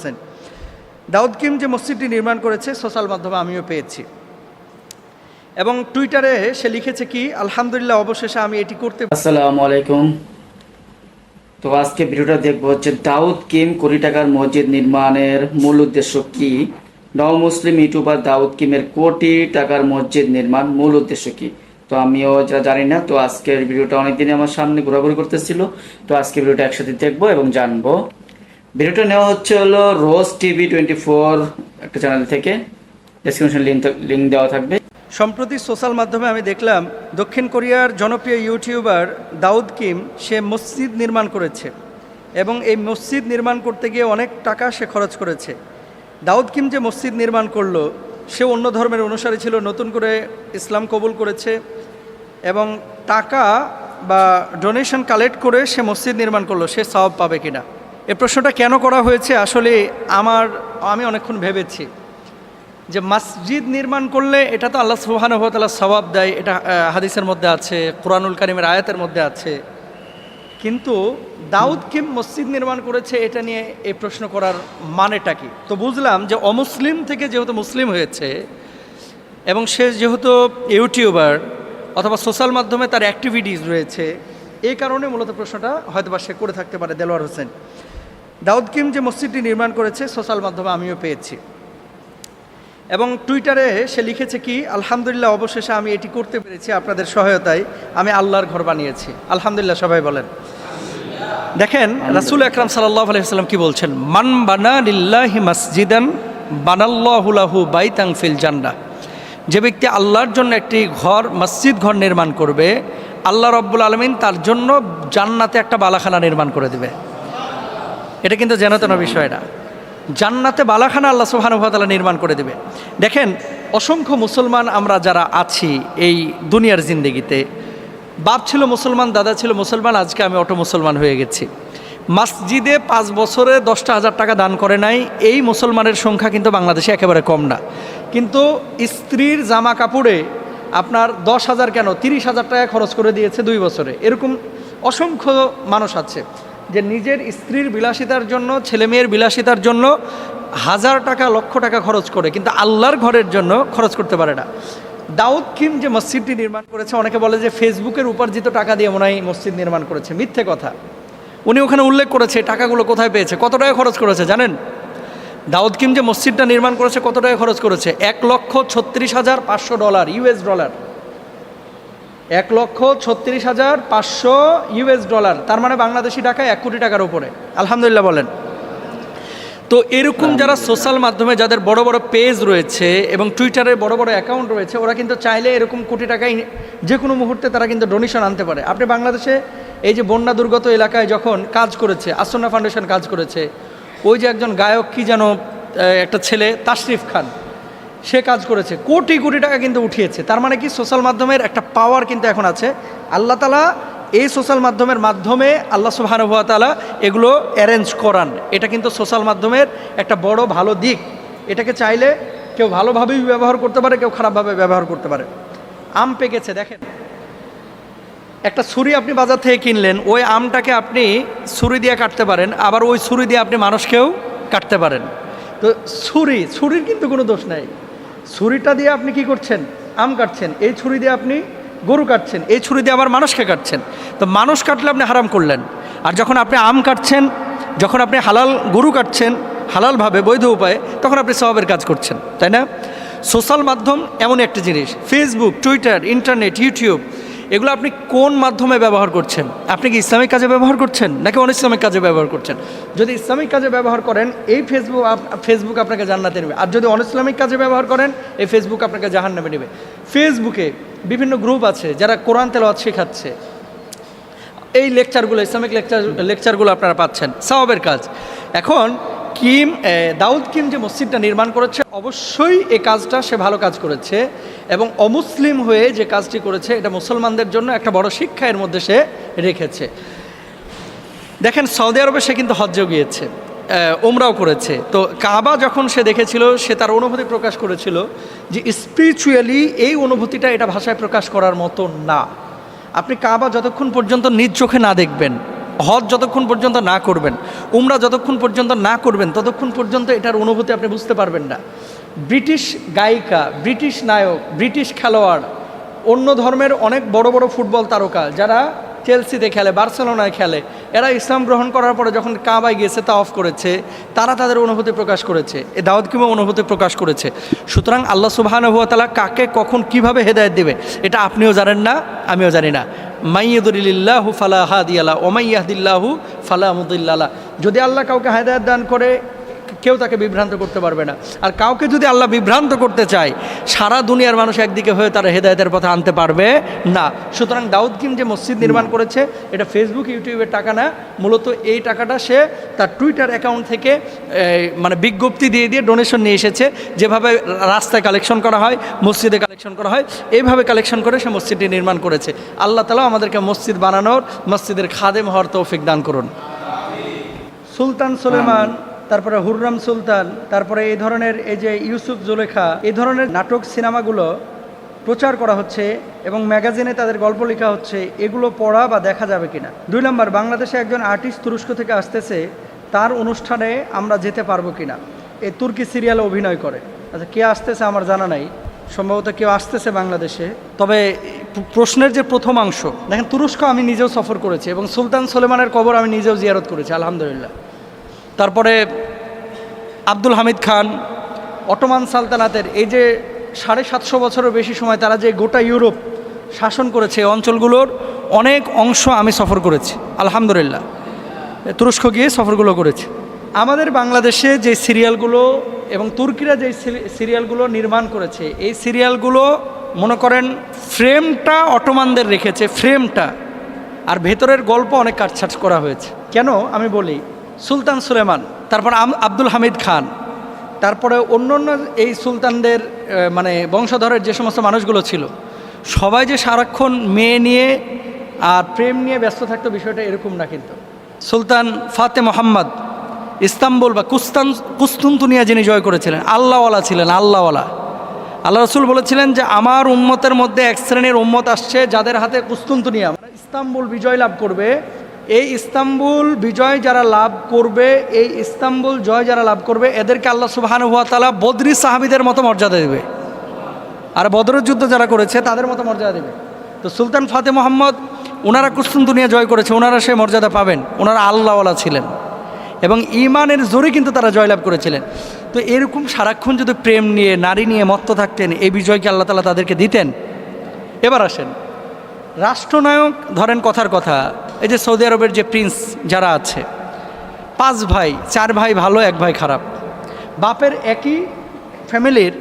করেছেন দাউদ কিম যে মসজিদটি নির্মাণ করেছে, সোশ্যাল মাধ্যমে আমিও পেয়েছি। এবং টুইটারে সে লিখেছে কি, আলহামদুলিল্লাহ, অবশেষে আমি এটি করতে আসসালামু আলাইকুম। তো আজকে ভিডিওটা দেখব হচ্ছে দাউদ কিম কোটি টাকার মসজিদ নির্মাণের মূল উদ্দেশ্য কি? নও মুসলিম ইউটিউবার দাউদ কিমের কোটি টাকার মসজিদ নির্মাণ মূল উদ্দেশ্য কি? তো আমিও যা জানি না, তো আজকের ভিডিওটা অনেকদিনই আমার সামনে ঘোরাঘুরি করতেছিল। তো আজকে ভিডিওটা একসাথে দেখব এবং জানব। ভিডিওটা নেওয়া হচ্ছে হলো রোজ টিভি টোয়েন্টি ফোর একটা চ্যানেল থেকে। ডেসক্রিপশন লিঙ্ক লিঙ্ক দেওয়া থাকবে। সম্প্রতি সোশ্যাল মাধ্যমে আমি দেখলাম দক্ষিণ কোরিয়ার জনপ্রিয় ইউটিউবার দাউদ কিম সে মসজিদ নির্মাণ করেছে এবং এই মসজিদ নির্মাণ করতে গিয়ে অনেক টাকা সে খরচ করেছে। দাউদ কিম যে মসজিদ নির্মাণ করল সে অন্য ধর্মের অনুসারী ছিল, নতুন করে ইসলাম কবুল করেছে এবং টাকা বা ডোনেশন কালেক্ট করে সে মসজিদ নির্মাণ করল, সে সওয়াব পাবে কিনা। এ প্রশ্নটা কেন করা হয়েছে? আসলে আমার, আমি অনেকক্ষণ ভেবেছি যে মসজিদ নির্মাণ করলে এটা তো আল্লাহ সুবাহানুভতালা সবাব দেয়। এটা হাদিসের মধ্যে আছে, কোরআনুল কারিমের আয়াতের মধ্যে আছে। কিন্তু দাউদ কিম মসজিদ নির্মাণ করেছে এটা নিয়ে এই প্রশ্ন করার মানেটা কি? তো বুঝলাম যে অমুসলিম থেকে যেহেতু মুসলিম হয়েছে এবং সে যেহেতু ইউটিউবার অথবা সোশ্যাল মাধ্যমে তার অ্যাক্টিভিটিস রয়েছে এই কারণে মূলত প্রশ্নটা হয়তোবা সে করে থাকতে পারে, দেলোয়ার হোসেন। দাউদ কিম যে মসজিদটি নির্মাণ করেছে সোশ্যাল মাধ্যমে আমিও পেয়েছি। এবং টুইটারে সে লিখেছে কি আলহামদুলিল্লাহ অবশেষে আমি এটি করতে পেরেছি আপনাদের সহায়তায়। আমি আল্লাহর ঘর বানিয়েছি। আলহামদুলিল্লাহ সবাই বলেন। দেখেন রাসুল আকরাম সাল্লাহ আলাইসাল্লাম কি বলছেন? মান বানা লিল্লাহি মসজিদান বানাল্লাহুলাহু বাইতাং ফিল জান্নাহ। যে ব্যক্তি আল্লাহর জন্য একটি ঘর মসজিদ ঘর নির্মাণ করবে আল্লাহ রব্বুল আলমিন তার জন্য জান্নাতে একটা বালাখানা নির্মাণ করে দেবে। এটা কিন্তু জেনতন বিষয় না জান্নাতে বালাখানা আল্লাহ সুবহানুভাতালা নির্মাণ করে দেবে। দেখেন, অসংখ্য মুসলমান আমরা যারা আছি এই দুনিয়ার জিন্দেগিতে, বাপ ছিল মুসলমান, দাদা ছিল মুসলমান, আজকে আমি অটো মুসলমান হয়ে গেছি। মসজিদে পাঁচ বছরে দশটা হাজার টাকা দান করে নাই, এই মুসলমানের সংখ্যা কিন্তু বাংলাদেশে একেবারে কম না। কিন্তু স্ত্রীর জামা কাপড়ে আপনার দশ হাজার কেন? তিরিশ হাজার টাকা খরচ করে দিয়েছে দুই বছরে। এরকম অসংখ্য মানুষ আছে। যে নিজের স্ত্রীর বিলাসিতার জন্য, ছেলে মেয়ের বিলাসিতার জন্য হাজার টাকা, লক্ষ টাকা খরচ করে, কিন্তু আল্লাহর ঘরের জন্য খরচ করতে পারে না। দাউদ কিম যে মসজিদটি নির্মাণ করেছে, অনেকে বলে যে ফেসবুকের উপার্জিত টাকা দিয়ে মনে হয় মসজিদ নির্মাণ করেছে। মিথ্যে কথা। উনি ওখানে উল্লেখ করেছে টাকাগুলো কোথায় পেয়েছে? কত টাকা খরচ করেছে, জানেন? দাউদ কিম যে মসজিদটা নির্মাণ করেছে, কত টাকা খরচ করেছে? এক লক্ষ ছত্রিশ হাজার পাঁচশো ডলার, ইউএস ডলার। এক লক্ষ ছত্রিশ হাজার পাঁচশো ইউএস ডলার। তার মানে বাংলাদেশি টাকা এক কোটি টাকার উপরে। আলহামদুলিল্লাহ বলেন। তো এরকম যারা সোশ্যাল মাধ্যমে যাদের বড় বড় পেজ রয়েছে এবং টুইটারে বড় বড় অ্যাকাউন্ট রয়েছে, ওরা কিন্তু চাইলে এরকম কোটি টাকায় যে কোনো মুহূর্তে তারা কিন্তু ডোনেশন আনতে পারে। আপনি বাংলাদেশে এই যে বন্যা দুর্গত এলাকায় যখন কাজ করেছে আসন্না ফাউন্ডেশন কাজ করেছে, ওই যে একজন গায়ক কি যেন একটা ছেলে, তাশরিফ খান সে কাজ করেছে। কোটি কোটি টাকা কিন্তু উঠিয়েছে। তার মানে কি? সোশ্যাল মাধ্যমের একটা পাওয়ার কিন্তু এখন আছে। আল্লাহ তালা এই সোশ্যাল মাধ্যমের মাধ্যমে আল্লাহ সুবাহানুভা তালা এগুলো অ্যারেঞ্জ করান। এটা কিন্তু সোশ্যাল মাধ্যমের একটা বড় ভালো দিক। এটাকে চাইলে কেউ ভালোভাবেই ব্যবহার করতে পারে, কেউ খারাপভাবে ব্যবহার করতে পারে। আম পেকেছে, দেখেন। একটা ছুরি আপনি বাজার থেকে কিনলেন, ওই আমটাকে আপনি ছুরি দিয়ে কাটতে পারেন, আবার ওই ছুরি দিয়ে আপনি মানুষকেও কাটতে পারেন। তো ছুরি, ছুরির কিন্তু কোনো দোষ নাই। ছুরিটা দিয়ে আপনি কি করছেন? আম কাটছেন। এই ছুরি দিয়ে আপনি গরু কাটছেন। এই ছুরি দিয়ে আবার মানুষকে কাটছেন। তো মানুষ কাটলে আপনি হারাম করলেন। আর যখন আপনি আম কাটছেন, যখন আপনি হালাল গরু কাটছেন, হালালভাবে বৈধ উপায়ে, তখন আপনি স্বভাবের কাজ করছেন। তাই না? সোশ্যাল মাধ্যম এমন একটা জিনিস। ফেসবুক টুইটার ইন্টারনেট ইউটিউব এগুলো আপনি কোন মাধ্যমে ব্যবহার করছেন? আপনি কি ইসলামিক কাজে ব্যবহার করছেন, নাকি অন ইসলামিক কাজে ব্যবহার করছেন? যদি ইসলামিক কাজে ব্যবহার করেন, এই ফেসবুক ফেসবুক আপনাকে জান্নাতে নেবে। আর যদি অন ইসলামিক কাজে ব্যবহার করেন, এই ফেসবুক আপনাকে জাহান নামে নেবে ফেসবুকে বিভিন্ন গ্রুপ আছে যারা কোরআন তেলাওয়াত শেখাচ্ছে। এই লেকচারগুলো ইসলামিক লেকচার লেকচারগুলো আপনারা পাচ্ছেন। সাওয়াবের কাজ। এখন কিম দাউদ কিম যে মসজিদটা নির্মাণ করেছে, অবশ্যই এই কাজটা সে ভালো কাজ করেছে। এবং অমুসলিম হয়ে যে কাজটি করেছে, এটা মুসলমানদের জন্য একটা বড় শিক্ষা এর মধ্যে সে রেখেছে। দেখেন, সৌদি আরবে সে কিন্তু হজ্জেও গিয়েছে ওমরাও করেছে। তো কাবা যখন সে দেখেছিল, সে তার অনুভূতি প্রকাশ করেছিল যে স্পিরিচুয়ালি এই অনুভূতিটা এটা ভাষায় প্রকাশ করার মতো না। আপনি কাবা যতক্ষণ পর্যন্ত নিজ চোখে না দেখবেন, হজ যতক্ষণ পর্যন্ত না করবেন, উমরা যতক্ষণ পর্যন্ত না করবেন, ততক্ষণ পর্যন্ত এটার অনুভূতি আপনি বুঝতে পারবেন না। ব্রিটিশ গায়িকা, ব্রিটিশ নায়ক, ব্রিটিশ খেলোয়াড়, অন্য ধর্মের অনেক বড় বড় ফুটবল তারকা যারা চেলসিতে খেলে, বার্সেলোনায় খেলে, এরা ইসলাম গ্রহণ করার পরে যখন কাবায় গিয়েছে তা অফ করেছে, তারা তাদের অনুভূতি প্রকাশ করেছে, এ দাওয়াত কিমে অনুভূতি প্রকাশ করেছে। সুতরাং আল্লাহ সুবাহানুভাতালা কাকে কখন কীভাবে হেদায়ত দেবে, এটা আপনিও জানেন না, আমিও জানি না। মাইয়দুলিল্লাহু ফালা হাদিয়ালা ওমাইয়াহদিল্লাহু ফালা মুদিল্লাহ যদি আল্লাহ কাউকে হেদায়ত দান করে কেউ তাকে বিভ্রান্ত করতে পারবে না। আর কাউকে যদি আল্লাহ বিভ্রান্ত করতে চায় সারা দুনিয়ার মানুষ একদিকে হয়ে তারা হেদায়তের পথে আনতে পারবে না। সুতরাং দাউদ কিম যে মসজিদ নির্মাণ করেছে এটা ফেসবুক ইউটিউবের টাকা না মূলত এই টাকাটা সে তার টুইটার অ্যাকাউন্ট থেকে মানে বিজ্ঞপ্তি দিয়ে দিয়ে ডোনেশন নিয়ে এসেছে। যেভাবে রাস্তায় কালেকশন করা হয় মসজিদে কালেকশন করা হয় এইভাবে কালেকশন করে সে মসজিদটি নির্মাণ করেছে। আল্লাহ তালা আমাদেরকে মসজিদ বানানোর মসজিদের খাদেম হওয়ার তৌফিক দান করুন। সুলতান সুলেমান তারপরে হুররাম সুলতান, তারপরে এই ধরনের এই যে ইউসুফ জুলেখা, এই ধরনের নাটক সিনেমাগুলো প্রচার করা হচ্ছে এবং ম্যাগাজিনে তাদের গল্প লেখা হচ্ছে, এগুলো পড়া বা দেখা যাবে কিনা। দুই নম্বর, বাংলাদেশে একজন আর্টিস্ট তুরস্ক থেকে আসতেছে, তার অনুষ্ঠানে আমরা যেতে পারব কিনা। এই তুর্কি সিরিয়ালে অভিনয় করে। আচ্ছা কে আসতেছে আমার জানা নাই। সম্ভবত কেউ আসতেছে বাংলাদেশে। তবে প্রশ্নের যে প্রথম অংশ, দেখেন তুরস্ক আমি নিজেও সফর করেছি এবং সুলতান সোলেমানের কবর আমি নিজেও জিয়ারত করেছি, আলহামদুলিল্লাহ। তারপরে আব্দুল হামিদ খান, অটোমান সালতানাতের এই যে সাড়ে সাতশো বছরের বেশি সময় তারা যে গোটা ইউরোপ শাসন করেছে অঞ্চলগুলোর অনেক অংশ আমি সফর করেছি, আলহামদুলিল্লাহ। তুরস্ক গিয়ে সফরগুলো করেছি। আমাদের বাংলাদেশে যে সিরিয়ালগুলো এবং তুর্কিরা যে সিরি- সিরিয়ালগুলো নির্মাণ করেছে, এই সিরিয়ালগুলো মনে করেন ফ্রেমটা অটোমানদের রেখেছে, ফ্রেমটা। আর ভেতরের গল্প অনেক কাটছাট করা হয়েছে। কেন? আমি বলি সুলতান সুলেমান, তারপর আব্দুল হামিদ খান, তারপরে অন্য অন্য এই সুলতানদের মানে বংশধরের যে সমস্ত মানুষগুলো ছিল, সবাই যে সারাক্ষণ মেয়ে নিয়ে আর প্রেম নিয়ে ব্যস্ত থাকতো বিষয়টা এরকম না কিন্তু। সুলতান ফাতে মোহাম্মদ, ইস্তাম্বুল বা কুস্তান কুস্তুনতুনিয়া যিনি জয় করেছিলেন, আল্লাহওয়ালা ছিলেন, আল্লাহওয়ালা। আল্লাহ রসুল বলেছিলেন যে, আমার উম্মতের মধ্যে এক শ্রেণির উম্মত আসছে যাদের হাতে কুস্তুনতুনিয়া মানে ইস্তাম্বুল বিজয় লাভ করবে এই ইস্তাম্বুল বিজয় যারা লাভ করবে, এই ইস্তাম্বুল জয় যারা লাভ করবে, এদেরকে আল্লাহ সুবাহানুয়া তালা বদরি সাহাবিদের মতো মর্যাদা দেবে। আর বদরের যুদ্ধ যারা করেছে, তাদের মতো মর্যাদা দেবে। তো সুলতান ফাতে মোহাম্মদ ওনারা কুস্তুন দুনিয়া জয় করেছে ওনারা সে মর্যাদা পাবেন। ওনারা আল্লাহওয়ালা ছিলেন। এবং ইমানের জোরে কিন্তু তারা জয়লাভ করেছিলেন। তো এরকম সারাক্ষণ যদি প্রেম নিয়ে, নারী নিয়ে মত্ত থাকতেন, এই বিজয়কে আল্লাহ তালা তাদেরকে দিতেন। এবার আসেন। রাষ্ট্রনায়ক, ধরেন কথার কথা এই যে সৌদি আরবের যে প্রিন্স যারা আছে পাঁচ ভাই চার ভাই ভালো এক ভাই খারাপ। বাপের একই ফ্যামিলির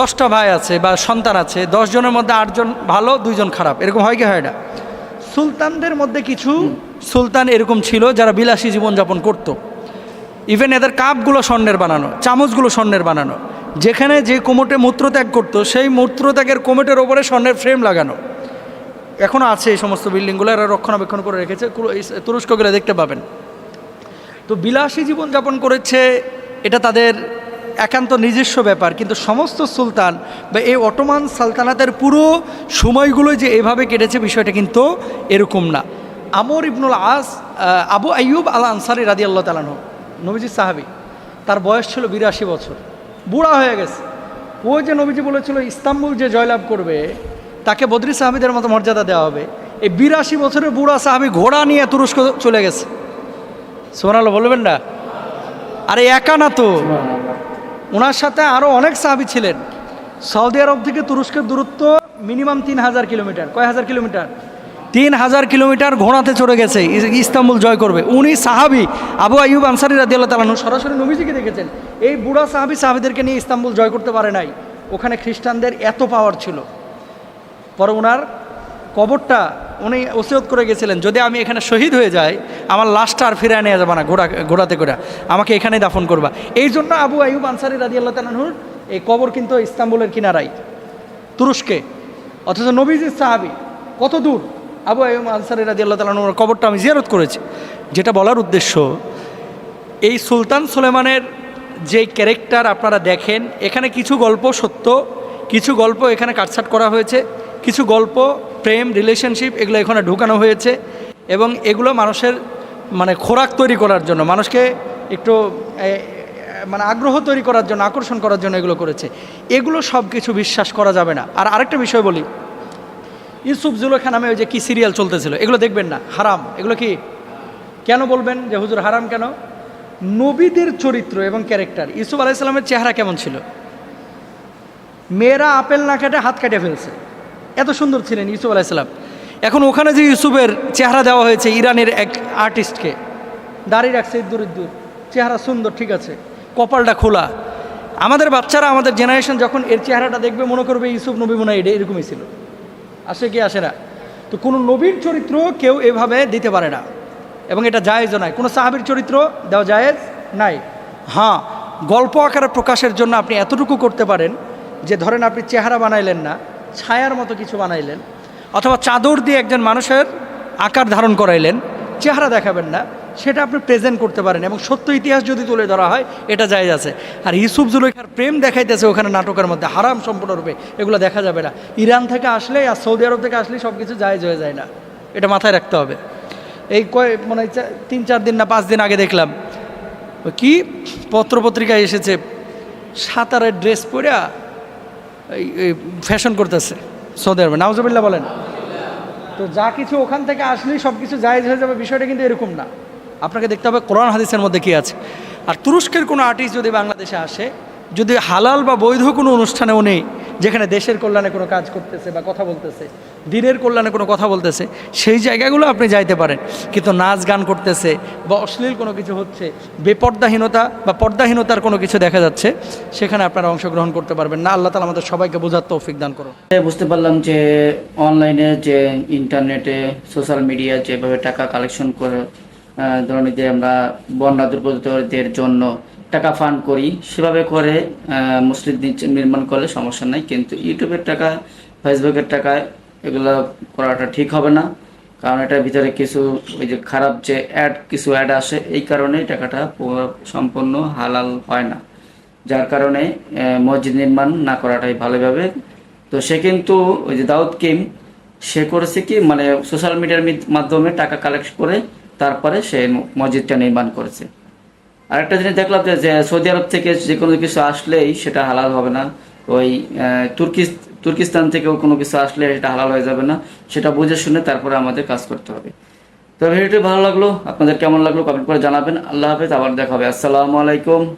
দশটা ভাই আছে বা সন্তান আছে জনের মধ্যে আটজন ভালো দুইজন খারাপ। এরকম হয় কি হয় না? সুলতানদের মধ্যে কিছু সুলতান এরকম ছিল যারা বিলাসী জীবনযাপন করত। ইভেন এদের কাপগুলো স্বর্ণের বানানো চামচগুলো স্বর্ণের বানানো। যেখানে যে কোমটে মূত্রত্যাগ করতো সেই মূত্রত্যাগের কোমটের ওপরে স্বর্ণের ফ্রেম লাগানো। এখনও আছে এই সমস্ত বিল্ডিংগুলো, এরা রক্ষণাবেক্ষণ করে রেখেছে। তুরস্ক গেলে দেখতে পাবেন। তো বিলাসী জীবনযাপন করেছে, এটা তাদের একান্ত নিজস্ব ব্যাপার। কিন্তু সমস্ত সুলতান বা এই অটোমান সালতানাতের পুরো সময়গুলো যে এভাবে কেটেছে বিষয়টা কিন্তু এরকম না। আমর ইবনুল আস আবু আইয়ুব আল আনসারি রাদি আল্লাহ তালানহ নবীজি সাহাবি, তার বয়স ছিল বিরাশি বছর। বুড়া হয়ে গেছে। ও যে নবীজি বলেছিল, ইস্তাম্বুল যে জয়লাভ করবে তাকে বদ্রি সাহাবিদের মতো মর্যাদা দেওয়া হবে। এই বিরাশি বছরের বুড়া সাহাবি ঘোড়া নিয়ে তুরস্ক চলে গেছে। সোনালো বলবেন না? আরে একা না তো। ওনার সাথে আরও অনেক সাহাবি ছিলেন। সৌদি আরব থেকে তুরস্কের দূরত্ব মিনিমাম তিন হাজার কিলোমিটার। কয় হাজার কিলোমিটার? তিন হাজার কিলোমিটার ঘোড়াতে চড়ে গেছে। ইস্তাম্বুল জয় করবে। উনি সাহাবি আবু আইয়ুব আনসারি রাদিয়াল্লাহ তালানু সরাসরি নবীজিকে দেখেছেন। এই বুড়া সাহাবি সাহাবিদেরকে নিয়ে ইস্তাম্বুল জয় করতে পারে নাই। ওখানে খ্রিস্টানদের এত পাওয়ার ছিল। পরে ওনার কবরটা উনি ওসিয়ত করে গেছিলেন, যদি আমি এখানে শহীদ হয়ে যাই, আমার লাশটা আর ফিরে নিয়ে যাবে না ঘোড়া, ঘোড়াতে করে। আমাকে এখানেই দাফন করবা। এই জন্য আবু আইয়ুব আনসারি রাজি আল্লাহ তালাহুর এই কবর কিন্তু ইস্তাম্বুলের কিনারাই তুরস্কে। অথচ নবীজির সাহাবি, কত দূর? আবু আইয়ুব আনসারি রাজি আল্লাহ তালাহুর কবরটা আমি জিয়ারত করেছি। যেটা বলার উদ্দেশ্য, এই সুলতান সুলেমানের যে ক্যারেক্টার আপনারা দেখেন, এখানে কিছু গল্প সত্য, কিছু গল্প এখানে কাটছাট করা হয়েছে। কিছু গল্প, প্রেম রিলেশনশিপ এগুলো এখানে ঢুকানো হয়েছে এবং এগুলো মানুষের মানে খোরাক তৈরি করার জন্য, মানুষকে একটু মানে আগ্রহ তৈরি করার জন্য, আকর্ষণ করার জন্য এগুলো করেছে। এগুলো সব কিছু বিশ্বাস করা যাবে না। আর আরেকটা বিষয় বলি, ইউসুফ জুলেখা নামে ওই যে কি সিরিয়াল চলতেছিল, এগুলো দেখবেন না, হারাম। এগুলো কি, কেন বলবেন যে হুজুর হারাম কেন? নবীদের চরিত্র এবং ক্যারেক্টার ইউসুফ আলাইসাল্লামের চেহারা কেমন ছিল? মেয়েরা আপেল না কেটে হাত কেটে ফেলছে। এত সুন্দর ছিলেন ইউসুফ আলাইসাল্লাম এখন ওখানে যে ইউসুফের চেহারা দেওয়া হয়েছে, ইরানের এক আর্টিস্টকে দাঁড়িয়ে রাখছে ইদ্দুর ইদ্দুর, চেহারা সুন্দর, ঠিক আছে, কপালটা খোলা। আমাদের বাচ্চারা, আমাদের জেনারেশন যখন এর চেহারাটা দেখবে, মনে করবে ইউসুফ নবী মনে এটা এরকমই ছিল। আসে কি আসে না? তো কোনো নবীর চরিত্র কেউ এভাবে দিতে পারে না। এবং এটা জায়েজও নাই কোনো সাহাবির চরিত্র দেওয়া জায়েজ নাই। হ্যাঁ গল্প আকারে প্রকাশের জন্য আপনি এতটুকু করতে পারেন যে ধরেন আপনি চেহারা বানাইলেন না ছায়ার মতো কিছু বানাইলেন, অথবা চাদর দিয়ে একজন মানুষের আকার ধারণ করাইলেন, চেহারা দেখাবেন না, সেটা আপনি প্রেজেন্ট করতে পারেন এবং সত্য ইতিহাস যদি তুলে ধরা হয়, এটা জায়েজ আছে। আর ইউসুফ জুলেখার প্রেম দেখাইতেছে ওখানে নাটকের মধ্যে, হারাম সম্পূর্ণরূপে, এগুলো দেখা যাবে না। ইরান থেকে আসলে আর সৌদি আরব থেকে আসলে সব কিছু জায়েজ হয়ে যায় না। এটা মাথায় রাখতে হবে। এই কয় মানে তিন, চার দিন না পাঁচ দিন আগে দেখলাম, কি পত্রপত্রিকায় এসেছে, সাঁতারের ড্রেস পরে ফ্যাশন করতেছে। সৌদি আরবে। নাউজবিল্লা বলেন। তো যা কিছু ওখান থেকে আসলেই সব কিছু জায়জ হয়ে যাবে, বিষয়টা কিন্তু এরকম না। আপনাকে দেখতে হবে কোরআন হাদিসের মধ্যে কী আছে। আর তুরস্কের কোনো আর্টিস্ট যদি বাংলাদেশে আসে, যদি হালাল বা বৈধ কোনো অনুষ্ঠানেও নেই যেখানে দেশের কল্যাণে কোনো কাজ করতেছে বা কথা বলতেছে দিনের কল্যাণে কোনো কথা বলতেছে সেই জায়গাগুলো আপনি যাইতে পারেন। কিন্তু নাচ গান করতেছে বা অশ্লীল কোনো কিছু হচ্ছে বেপর্দাহীনতা বা পর্দাহীনতার কোনো কিছু দেখা যাচ্ছে সেখানে আপনারা অংশগ্রহণ করতে পারবেন না। আল্লাহ তালা আমাদের সবাইকে বোঝার তৌফিক দান করুন। বুঝতে পারলাম যে অনলাইনে যে ইন্টারনেটে সোশ্যাল মিডিয়া যেভাবে টাকা কালেকশন করে আহ, ধরুন যে আমরা বন্যা দুর্গতদের জন্য টাকা ফান্ড করি, সেভাবে করে মসজিদ নির্মাণ করলে সমস্যা নাই, কিন্তু ইউটিউবের টাকা ফেসবুকের টাকা, এগুলো করাটা ঠিক হবে না। কারণ এটার ভিতরে কিছু, ওই যে খারাপ যে অ্যাড কিছু অ্যাড আসে, এই কারণে টাকাটা পুরো সম্পূর্ণ হালাল হয় না। যার কারণে মসজিদ নির্মাণ না করাটাই ভালোভাবে তো সে কিন্তু, ওই যে দাউদ কিম, সে করেছে কি মানে সোশ্যাল মিডিয়ার মাধ্যমে টাকা কালেক্ট করে, তারপরে সে মসজিদটা নির্মাণ করেছে। আরেকটা জিনিস দেখলাম যে- সৌদি আরব থেকে যে কোনো কিছু আসলেই সেটা হালাল হবে না। ওই তুর্কি তুর্কিস্তান থেকেও কোনো কিছু আসলে সেটা হালাল হয়ে যাবে না। সেটা বুঝে শুনে তারপরে আমাদের কাজ করতে হবে। তো ভিডিওটি ভালো লাগল, আপনাদের কেমন লাগল কমেন্ট করে জানাবেন। আল্লাহ হাফেজ, আবার দেখা হবে। আসসালামু আলাইকুম।